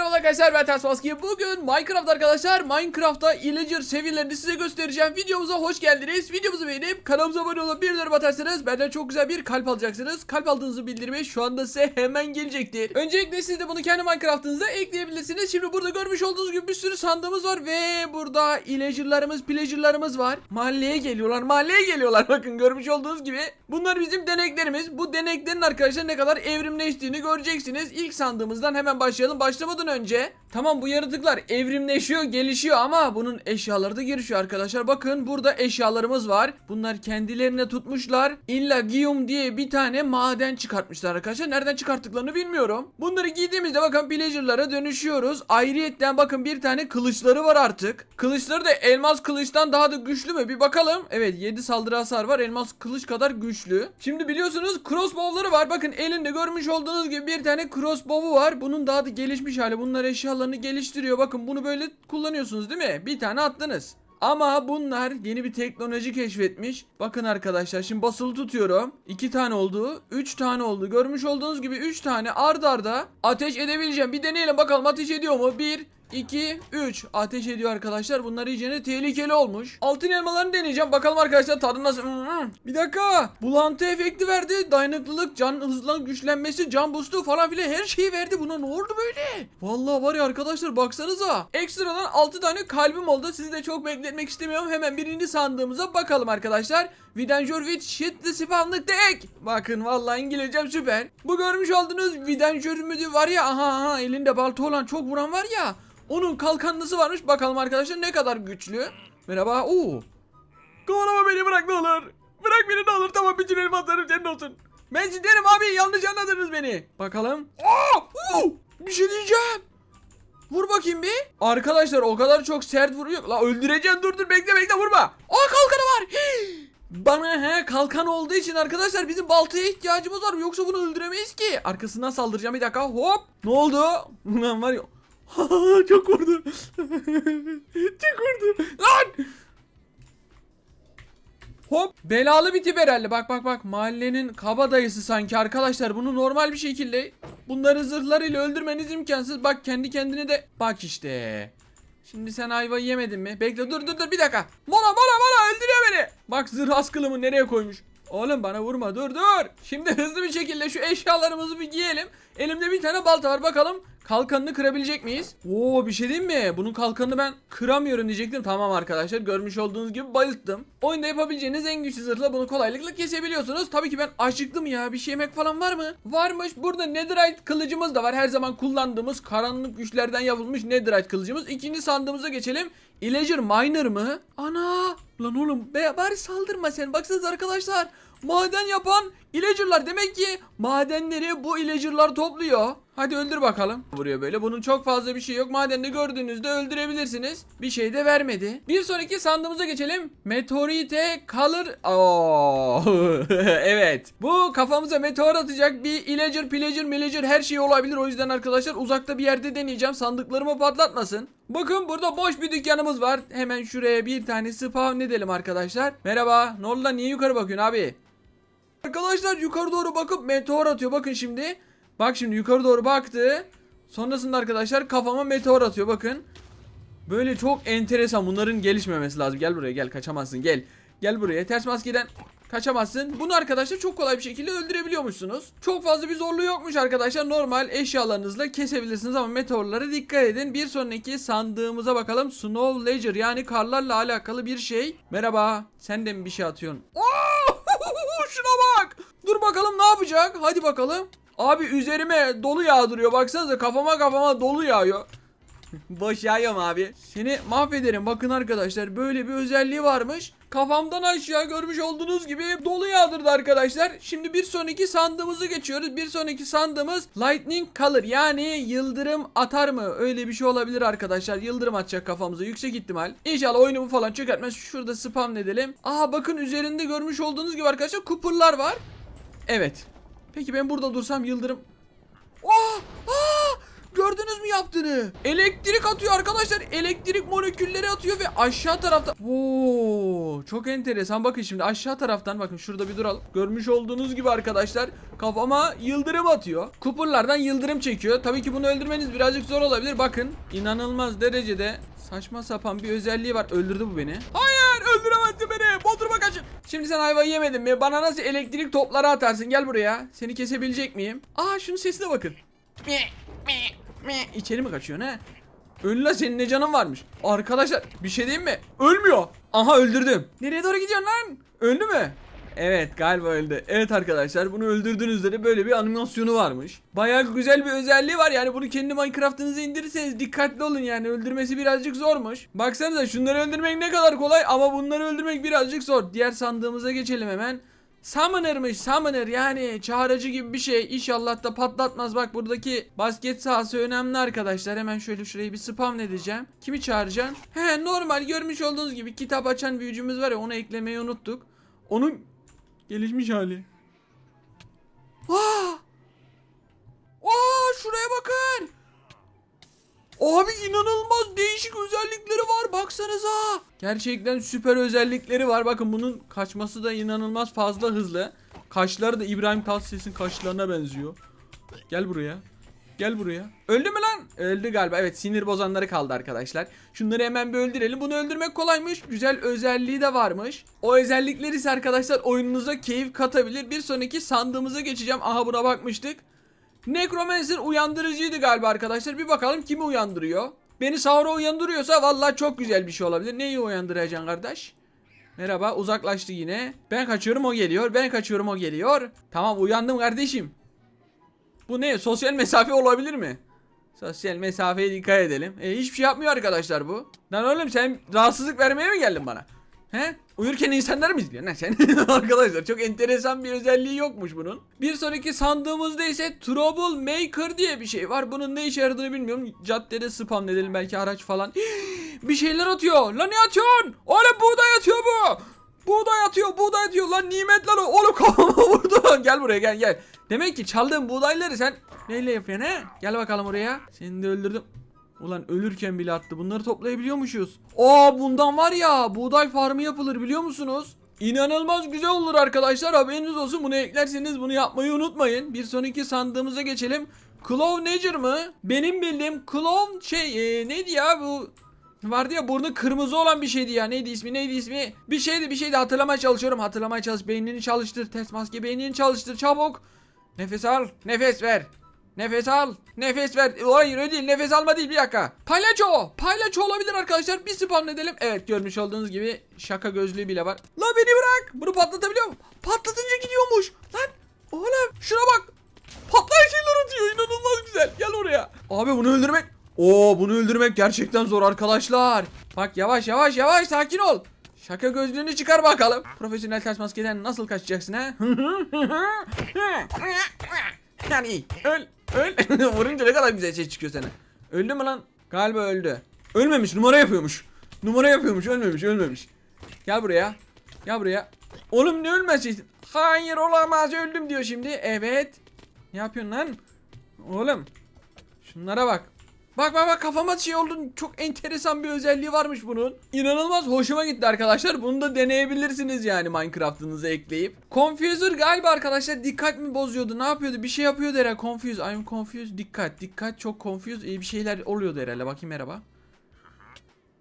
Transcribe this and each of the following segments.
merhaba arkadaşlar ben Ters. Bugün Minecraft arkadaşlar Minecraft'ta illager seviyelerini size göstereceğim. Videomuza hoş geldiniz. Videomuzu beğenip kanalımıza abone olup bildirim atarsanız benden çok güzel bir kalp alacaksınız. Kalp aldığınızı bildirimi şu anda size hemen gelecektir. Öncelikle siz de bunu kendi Minecraft'ınıza ekleyebilirsiniz. Şimdi burada görmüş olduğunuz gibi bir sürü sandığımız var ve burada illager'larımız, pillager'larımız var. Mahalleye geliyorlar, mahalleye geliyorlar. Bakın görmüş olduğunuz gibi. Bunlar bizim deneklerimiz. Bu deneklerin arkadaşlar ne kadar evrimleştiğini göreceksiniz. İlk sandığımızdan hemen başlayalım. Başlamadan önce tamam bu yaratıklar evrimleşiyor, gelişiyor ama bunun eşyaları da gelişiyor arkadaşlar. Bakın burada eşyalarımız var. Bunlar kendilerine tutmuşlar. Illagium diye bir tane maden çıkartmışlar arkadaşlar. Nereden çıkarttıklarını bilmiyorum. Bunları giydiğimizde bakın pillager'lara dönüşüyoruz. Ayrıyetten bakın bir tane kılıçları var artık. Kılıçları da elmas kılıçtan daha da güçlü mü? Bir bakalım. Evet 7 saldırı hasar var. Elmas kılıç kadar güçlü. Şimdi biliyorsunuz crossbow'ları var. Bakın elinde görmüş olduğunuz gibi bir tane crossbow'u var. Bunun daha da gelişmiş hali. Bunlar eşyalarını geliştiriyor. Bakın bunu böyle kullanıyorsunuz değil mi? Bir tane attınız. Ama bunlar yeni bir teknoloji keşfetmiş. Bakın arkadaşlar şimdi basılı tutuyorum. 2 tane oldu. 3 tane oldu. Görmüş olduğunuz gibi 3 tane ard arda ateş edebileceğim. Bir deneyelim bakalım ateş ediyor mu? 1 2 3 ateş ediyor arkadaşlar. Bunlar iyice tehlikeli olmuş. Altın elmalarını deneyeceğim. Bakalım arkadaşlar tadı nasıl? Hmm. Bir dakika. Bulantı efekti verdi. Dayanıklılık, can hızlan güçlenmesi, can boost'u falan filan her şeyi verdi. Buna ne oldu böyle? Vallahi var ya arkadaşlar baksanıza. Ekstradan 6 tane kalbim oldu. Sizi de çok bekletmek istemiyorum. Hemen birinci sandığımıza bakalım arkadaşlar. Vidanjör with shitli sifanlık tek. Bakın vallahi İngilizcem süper. Bu görmüş olduğunuz vidanjör müdü var ya. Aha aha elinde balta olan çok vuran var ya. Onun kalkanlısı varmış. Bakalım arkadaşlar ne kadar güçlü. Merhaba. Oo. Kovalama beni bırak ne olur. Bırak beni ne olur. Tamam bütün elmaslarım senin olsun. Ben sizi derim abi yanlış anladınız beni. Bakalım. Aa! Oo! Bir şey diyeceğim. Vur bakayım bir. Arkadaşlar o kadar çok sert vuruyor. La öldüreceğim dur dur bekle bekle vurma. Aa kalkanı var. Hii! Bana he kalkan olduğu için arkadaşlar bizim baltaya ihtiyacımız var. Yoksa bunu öldüremeyiz ki. Arkasından saldıracağım bir dakika. Hop. Ne oldu? Ulan var ya. çok vurdu. çok vurdu. Lan. Hop belalı bir tip herhalde bak bak bak mahallenin kabadayısı sanki arkadaşlar bunu normal bir şekilde bunları zırhlarıyla öldürmeniz imkansız bak kendi kendine de bak işte Şimdi sen ayvayı yemedin mi? Bekle dur dur dur bir dakika. Mola mola mola öldürüyor beni. Bak zırh askılımı nereye koymuş. Oğlum bana vurma dur dur. Şimdi hızlı bir şekilde şu eşyalarımızı bir giyelim. Elimde bir tane balta var bakalım. Kalkanını kırabilecek miyiz? Oo bir şey diyeyim mi? Bunun kalkanını ben kıramıyorum diyecektim. Tamam arkadaşlar görmüş olduğunuz gibi bayılttım. Oyunda yapabileceğiniz en güçlü zırhla bunu kolaylıkla kesebiliyorsunuz. Tabii ki ben acıktım ya. Bir şey yemek falan var mı? Varmış. Burada netherite kılıcımız da var. Her zaman kullandığımız karanlık güçlerden yapılmış netherite kılıcımız. İkinci sandığımıza geçelim. Illager Miner mı? Ana! Lan oğlum be bari saldırma sen. Baksanıza arkadaşlar. Maden yapan illager'lar demek ki madenleri bu illager'lar topluyor. Hadi öldür bakalım. Vuruyor böyle. Bunun çok fazla bir şey yok. Madende gördüğünüzde öldürebilirsiniz. Bir şey de vermedi. Bir sonraki sandığımıza geçelim. Meteorite kalır. Oo. evet. Bu kafamıza meteor atacak bir illager, pillager, millager her şey olabilir. O yüzden arkadaşlar uzakta bir yerde deneyeceğim. Sandıklarımı patlatmasın. Bakın burada boş bir dükkanımız var. Hemen şuraya bir tane spawn edelim arkadaşlar. Merhaba. Ne? Niye yukarı bakıyorsun abi? Arkadaşlar yukarı doğru bakıp meteor atıyor. Bakın şimdi. Bak şimdi yukarı doğru baktı. Sonrasında arkadaşlar kafama meteor atıyor. Bakın. Böyle çok enteresan. Bunların gelişmemesi lazım. Gel buraya gel. Kaçamazsın. Gel. Gel buraya. Ters maskeden kaçamazsın. Bunu arkadaşlar çok kolay bir şekilde öldürebiliyormuşsunuz. Çok fazla bir zorluğu yokmuş arkadaşlar. Normal eşyalarınızla kesebilirsiniz ama meteorlara dikkat edin. Bir sonraki sandığımıza bakalım. Snow Ledger yani karlarla alakalı bir şey. Merhaba. Sen de mi bir şey atıyorsun? Oo! Şuna bak. Dur bakalım ne yapacak? Hadi bakalım. Abi üzerime dolu yağdırıyor. Baksanıza kafama kafama dolu yağıyor. Boş yağıyorum abi. Seni mahvederim. Bakın arkadaşlar böyle bir özelliği varmış. Kafamdan aşağı görmüş olduğunuz gibi dolu yağdırdı arkadaşlar. Şimdi bir sonraki sandığımızı geçiyoruz. Bir sonraki sandığımız Lightning Color yani yıldırım atar mı? Öyle bir şey olabilir arkadaşlar. Yıldırım atacak kafamıza yüksek ihtimal. İnşallah oyunumu falan çökertmez. Şurada spam edelim. Aha bakın üzerinde görmüş olduğunuz gibi arkadaşlar kupurlar var. Evet. Peki ben burada dursam yıldırım... Oh! Ah! Gördünüz mü yaptığını. Elektrik atıyor arkadaşlar. Elektrik molekülleri atıyor ve aşağı tarafta. Oo, çok enteresan. Bakın şimdi aşağı taraftan bakın şurada bir duralım. Görmüş olduğunuz gibi arkadaşlar kafama yıldırım atıyor. Kupurlardan yıldırım çekiyor. Tabii ki bunu öldürmeniz birazcık zor olabilir. Bakın inanılmaz derecede saçma sapan bir özelliği var. Öldürdü bu beni. Hayır öldüremezsin beni. Bodrum'a kaçın. Şimdi sen ayvayı yemedin mi? Bana nasıl elektrik topları atarsın? Gel buraya. Seni kesebilecek miyim? Aa şunun sesine bakın. İçeri mi kaçıyorsun he? Öl la senin ne canın varmış. Arkadaşlar bir şey diyeyim mi? Ölmüyor. Aha öldürdüm. Nereye doğru gidiyorsun lan? Öldü mü? Evet galiba öldü. Evet arkadaşlar bunu öldürdüğünüzde de böyle bir animasyonu varmış. Bayağı güzel bir özelliği var yani bunu kendi Minecraft'ınıza indirirseniz dikkatli olun yani öldürmesi birazcık zormuş. Baksanıza şunları öldürmek ne kadar kolay ama bunları öldürmek birazcık zor. Diğer sandığımıza geçelim hemen. Summoner'mış Summoner yani çağrıcı gibi bir şey İnşallah da patlatmaz bak buradaki basket sahası önemli arkadaşlar hemen şöyle şurayı bir spam edeceğim Kimi çağıracaksın? He normal görmüş olduğunuz gibi kitap açan büyücümüz var ya onu eklemeyi unuttuk Onun gelişmiş hali Vaa! Vaa şuraya bakın Abi inanılmaz değişik özellikleri var baksanıza. Gerçekten süper özellikleri var. Bakın bunun kaçması da inanılmaz fazla hızlı. Kaşları da İbrahim Tatlıses'in kaşlarına benziyor. Gel buraya. Gel buraya. Öldü mü lan? Öldü galiba. Evet sinir bozanları kaldı arkadaşlar. Şunları hemen bir öldürelim. Bunu öldürmek kolaymış. Güzel özelliği de varmış. O özellikleri ise arkadaşlar oyununuza keyif katabilir. Bir sonraki sandığımıza geçeceğim. Aha buna bakmıştık. Necromancer uyandırıcıydı galiba arkadaşlar. Bir bakalım kimi uyandırıyor. Beni sahura uyandırıyorsa vallahi çok güzel bir şey olabilir. Neyi uyandıracaksın kardeş? Merhaba uzaklaştı yine. Ben kaçıyorum o geliyor. Ben kaçıyorum o geliyor. Tamam uyandım kardeşim. Bu ne? Sosyal mesafe olabilir mi? Sosyal mesafeye dikkat edelim. E, hiçbir şey yapmıyor arkadaşlar bu. Lan oğlum sen rahatsızlık vermeye mi geldin bana? He? Uyurken insanlar mı izliyorsun? Ne sen? Arkadaşlar çok enteresan bir özelliği yokmuş bunun. Bir sonraki sandığımızda ise Trouble Maker diye bir şey var. Bunun ne işe yaradığını bilmiyorum. Caddede spam edelim belki araç falan. bir şeyler atıyor. Lan ne atıyorsun? Oğlum buğday atıyor bu. Buğday atıyor, buğday atıyor. Lan nimet lan o. Oğlum kafama vurdu. gel buraya gel gel. Demek ki çaldığın buğdayları sen neyle yapıyorsun he? Gel bakalım oraya. Seni de öldürdüm. Ulan ölürken bile attı. Bunları toplayabiliyormuşuz. Aa bundan var ya buğday farmı yapılır biliyor musunuz? İnanılmaz güzel olur arkadaşlar. Haberiniz olsun. Bunu eklerseniz bunu yapmayı unutmayın. Bir sonraki sandığımıza geçelim. Clove Nature mı? Benim bildiğim Clove şey e, neydi ya bu? Vardı ya burnu kırmızı olan bir şeydi ya. Neydi ismi? Neydi ismi? Bir şeydi bir şeydi hatırlamaya çalışıyorum. Hatırlamaya çalış. Beynini çalıştır. Test maske beynini çalıştır çabuk. Nefes al. Nefes ver. Nefes al. Nefes ver. Hayır öyle değil. Nefes alma değil bir dakika. Palyaço. Palyaço olabilir arkadaşlar. Bir spam edelim. Evet görmüş olduğunuz gibi şaka gözlüğü bile var. La beni bırak. Bunu patlatabiliyor muyum? Patlatınca gidiyormuş. Lan oğlum şuna bak. Patlayan şeyler atıyor. İnanılmaz güzel. Gel oraya. Abi bunu öldürmek. Oo bunu öldürmek gerçekten zor arkadaşlar. Bak yavaş yavaş yavaş sakin ol. Şaka gözlüğünü çıkar bakalım. Profesyonel ters maskeden nasıl kaçacaksın ha? yani öl öl. Vurunca ne kadar güzel ses çıkıyor sana. Öldü mü lan? Galiba öldü. Ölmemiş numara yapıyormuş. Numara yapıyormuş ölmemiş ölmemiş. Gel buraya. Gel buraya. Oğlum ne ölmezsin? Hayır olamaz öldüm diyor şimdi. Evet. Ne yapıyorsun lan? Oğlum. Şunlara bak. Bak bak bak kafama şey oldu. Çok enteresan bir özelliği varmış bunun. İnanılmaz hoşuma gitti arkadaşlar. Bunu da deneyebilirsiniz yani Minecraft'ınıza ekleyip. Confuser galiba arkadaşlar dikkat mi bozuyordu? Ne yapıyordu? Bir şey yapıyordu herhalde. Confuse. I'm confused. Dikkat. Dikkat çok confused. İyi bir şeyler oluyordu herhalde. Bakayım merhaba.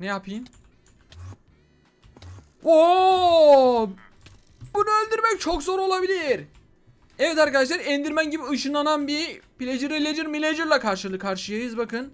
Ne yapayım? Oo! Bunu öldürmek çok zor olabilir. Evet arkadaşlar Enderman gibi ışınlanan bir Pleasure Ledger Millager'la karşılığı karşıyayız bakın.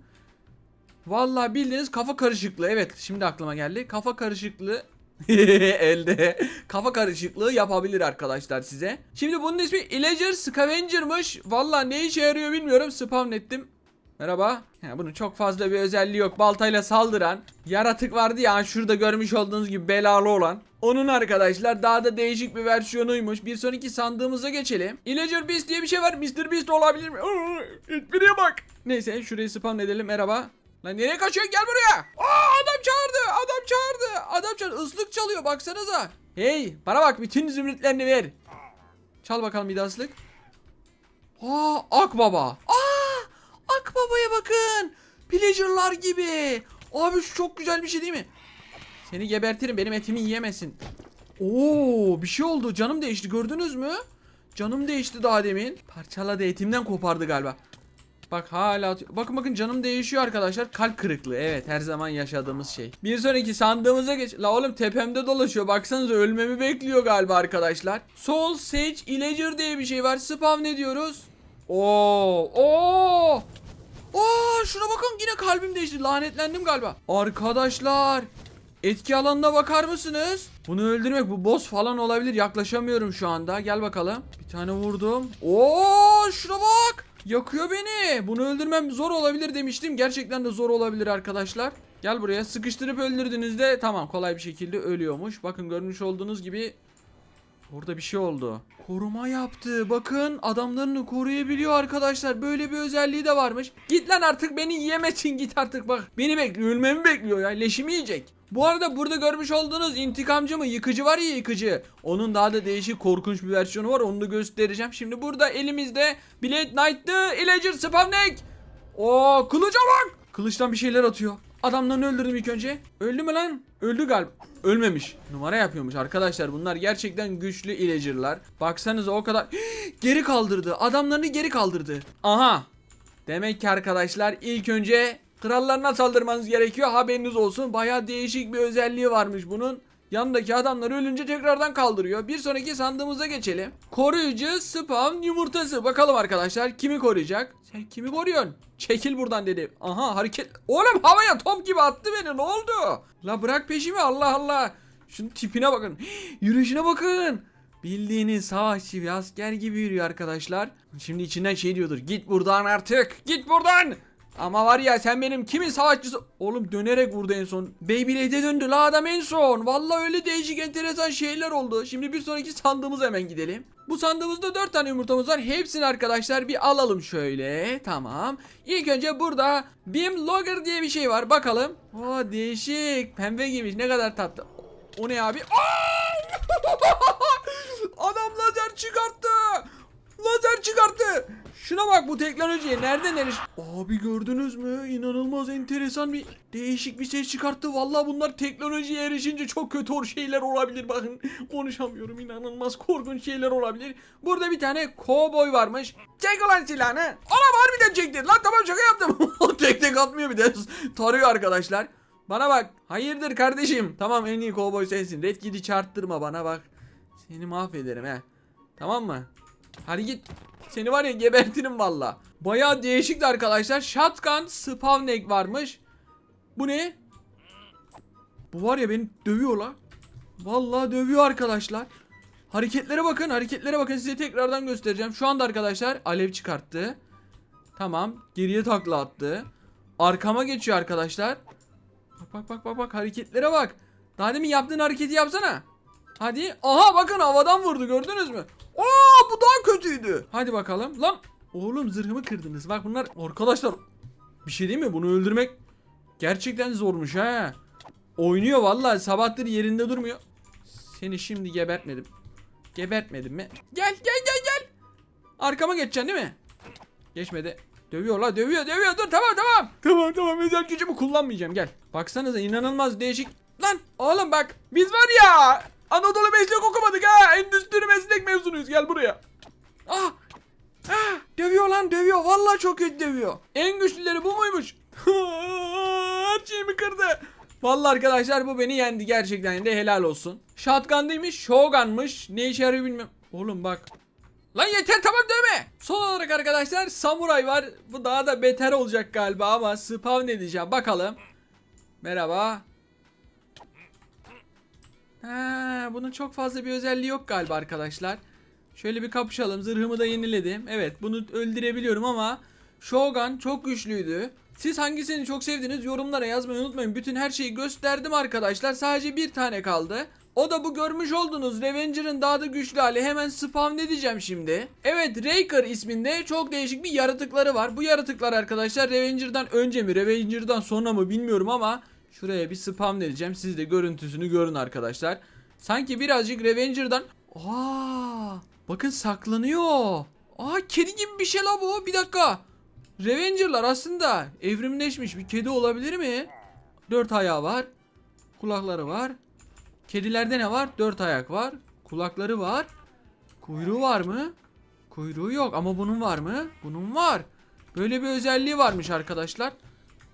Vallahi bildiğiniz kafa karışıklığı. Evet şimdi aklıma geldi. Kafa karışıklığı elde kafa karışıklığı yapabilir arkadaşlar size. Şimdi bunun ismi Illager Scavenger'mış. Vallahi ne işe yarıyor bilmiyorum. Spam ettim. Merhaba. Ya bunun çok fazla bir özelliği yok. Baltayla saldıran yaratık vardı ya şurada görmüş olduğunuz gibi belalı olan. Onun arkadaşlar daha da değişik bir versiyonuymuş. Bir sonraki sandığımıza geçelim. Illager Beast diye bir şey var. Mr. Beast olabilir mi? Biriye bak. Neyse şurayı spam edelim. Merhaba. Lan nereye kaçıyorsun? Gel buraya. Aa adam çağırdı. Adam çağırdı. Adam çağırdı. Islık çalıyor baksanıza. Hey bana bak bütün zümrütlerini ver. Çal bakalım bir daha ıslık. Aa Akbaba. Aa Akbaba'ya bakın. villagerlar gibi. Abi şu çok güzel bir şey değil mi? Seni gebertirim benim etimi yiyemesin. Oo bir şey oldu canım değişti gördünüz mü? Canım değişti daha demin. Parçaladı etimden kopardı galiba. Bak hala. Bakın bakın canım değişiyor arkadaşlar. Kalp kırıklığı. Evet her zaman yaşadığımız şey. Bir sonraki sandığımıza geç. La oğlum tepemde dolaşıyor. Baksanıza ölmemi bekliyor galiba arkadaşlar. Soul Sage Illager diye bir şey var. Spawn ne diyoruz? Oo! Oo! Oo! Şuna bakın yine kalbim değişti. Lanetlendim galiba. Arkadaşlar Etki alanına bakar mısınız? Bunu öldürmek bu boss falan olabilir. Yaklaşamıyorum şu anda. Gel bakalım. Bir tane vurdum. Oo şuna bak. Yakıyor beni. Bunu öldürmem zor olabilir demiştim. Gerçekten de zor olabilir arkadaşlar. Gel buraya. Sıkıştırıp öldürdüğünüzde tamam kolay bir şekilde ölüyormuş. Bakın görmüş olduğunuz gibi Orada bir şey oldu. Koruma yaptı. Bakın adamlarını koruyabiliyor arkadaşlar. Böyle bir özelliği de varmış. Git lan artık beni yiyemesin git artık bak. Beni bekliyor. Ölmemi bekliyor ya. Leşimi yiyecek. Bu arada burada görmüş olduğunuz intikamcı mı? Yıkıcı var ya yıkıcı. Onun daha da değişik korkunç bir versiyonu var. Onu da göstereceğim. Şimdi burada elimizde Blade Knight'lı Illager Spavnek. Oo kılıca bak. Kılıçtan bir şeyler atıyor. Adamlarını öldürdüm ilk önce. Öldü mü lan? Öldü galiba. Ölmemiş. Numara yapıyormuş arkadaşlar. Bunlar gerçekten güçlü illager'lar. Baksanıza o kadar. geri kaldırdı. Adamlarını geri kaldırdı. Aha. Demek ki arkadaşlar ilk önce krallarına saldırmanız gerekiyor. Haberiniz olsun. Baya değişik bir özelliği varmış bunun. Yanındaki adamlar ölünce tekrardan kaldırıyor. Bir sonraki sandığımıza geçelim. Koruyucu spam yumurtası. Bakalım arkadaşlar kimi koruyacak? Sen kimi koruyorsun? Çekil buradan dedi. Aha hareket. Oğlum havaya top gibi attı beni ne oldu? La bırak peşimi Allah Allah. Şunun tipine bakın. Yürüyüşüne bakın. Bildiğiniz savaşçı bir asker gibi yürüyor arkadaşlar. Şimdi içinden şey diyordur. Git buradan artık. Git buradan. Ama var ya sen benim kimin savaşçısı... Oğlum dönerek vurdu en son. Beyblade'e döndü la adam en son. Vallahi öyle değişik enteresan şeyler oldu. Şimdi bir sonraki sandığımıza hemen gidelim. Bu sandığımızda 4 tane yumurtamız var. Hepsini arkadaşlar bir alalım şöyle. Tamam. İlk önce burada Bim Logger diye bir şey var. Bakalım. Oo değişik. Pembe giymiş. Ne kadar tatlı. O ne abi? Adam lazer çıkarttı. Lazer çıkarttı. Şuna bak bu teknolojiye nereden eriş? Abi gördünüz mü? İnanılmaz enteresan bir değişik bir ses çıkarttı. Vallahi bunlar teknolojiye erişince çok kötü şeyler olabilir. Bakın konuşamıyorum. İnanılmaz korkunç şeyler olabilir. Burada bir tane kovboy varmış. Çek ulan silahını. Ana harbiden çekti. Lan tamam şaka yaptım. tek tek atmıyor bir de. Tarıyor arkadaşlar. Bana bak. Hayırdır kardeşim? Tamam en iyi kovboy sensin. Red Kid'i çarptırma bana bak. Seni mahvederim he. Tamam mı? Hadi git. Seni var ya gebertirim valla. Baya değişikti arkadaşlar. Shotgun spawn egg varmış. Bu ne? Bu var ya beni dövüyor la. Vallahi dövüyor arkadaşlar. Hareketlere bakın, hareketlere bakın. Size tekrardan göstereceğim. Şu anda arkadaşlar alev çıkarttı. Tamam, geriye takla attı. Arkama geçiyor arkadaşlar. Bak bak bak bak bak hareketlere bak. Daha demin yaptığın hareketi yapsana. Hadi. Aha bakın havadan vurdu gördünüz mü? Aa bu daha kötüydü. Hadi bakalım. Lan oğlum zırhımı kırdınız. Bak bunlar arkadaşlar bir şey değil mi? Bunu öldürmek gerçekten zormuş ha. Oynuyor vallahi sabahtır yerinde durmuyor. Seni şimdi gebertmedim. Gebertmedim mi? Gel gel gel gel. Arkama geçeceksin değil mi? Geçmedi. Dövüyor la dövüyor dövüyor dur tamam tamam. Tamam tamam özel gücümü kullanmayacağım gel. Baksanıza inanılmaz değişik. Lan oğlum bak biz var ya Anadolu meslek okumadık ha endüstri meslek mezunuyuz gel buraya. Ah Ah, dövüyor lan dövüyor. Vallahi çok kötü dövüyor. En güçlüleri bu muymuş? Her şeyimi kırdı. Vallahi arkadaşlar bu beni yendi gerçekten de helal olsun. Shotgun değilmiş, shotgunmış. Ne işe yarıyor bilmiyorum. Oğlum bak. Lan yeter tamam dövme. Son olarak arkadaşlar samuray var. Bu daha da beter olacak galiba ama spawn edeceğim. Bakalım. Merhaba. Ha, bunun çok fazla bir özelliği yok galiba arkadaşlar. Şöyle bir kapışalım. Zırhımı da yeniledim. Evet bunu öldürebiliyorum ama Shogun çok güçlüydü. Siz hangisini çok sevdiniz yorumlara yazmayı unutmayın. Bütün her şeyi gösterdim arkadaşlar. Sadece bir tane kaldı. O da bu görmüş olduğunuz Revenger'ın daha da güçlü hali. Hemen spawn edeceğim şimdi. Evet Raker isminde çok değişik bir yaratıkları var. Bu yaratıklar arkadaşlar Revenger'dan önce mi Revenger'dan sonra mı bilmiyorum ama şuraya bir spawn edeceğim. Siz de görüntüsünü görün arkadaşlar. Sanki birazcık Revenger'dan Aa, bakın saklanıyor. Aa kedi gibi bir şey la bu. Bir dakika. Revenger'lar aslında evrimleşmiş bir kedi olabilir mi? Dört ayağı var. Kulakları var. Kedilerde ne var? Dört ayak var. Kulakları var. Kuyruğu var mı? Kuyruğu yok ama bunun var mı? Bunun var. Böyle bir özelliği varmış arkadaşlar.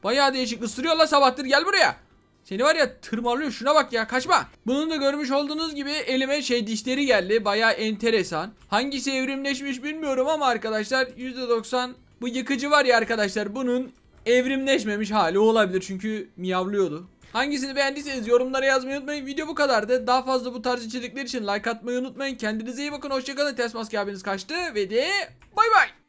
Bayağı değişik. Isırıyor la sabahtır gel buraya. Seni var ya tırmalıyor şuna bak ya kaçma. Bunun da görmüş olduğunuz gibi elime şey dişleri geldi. Bayağı enteresan. Hangisi evrimleşmiş bilmiyorum ama arkadaşlar %90 bu yıkıcı var ya arkadaşlar bunun evrimleşmemiş hali olabilir çünkü miyavlıyordu. Hangisini beğendiyseniz yorumlara yazmayı unutmayın. Video bu kadardı. Daha fazla bu tarz içerikler için like atmayı unutmayın. Kendinize iyi bakın. Hoşçakalın. Ters maske abiniz kaçtı ve de bay bay.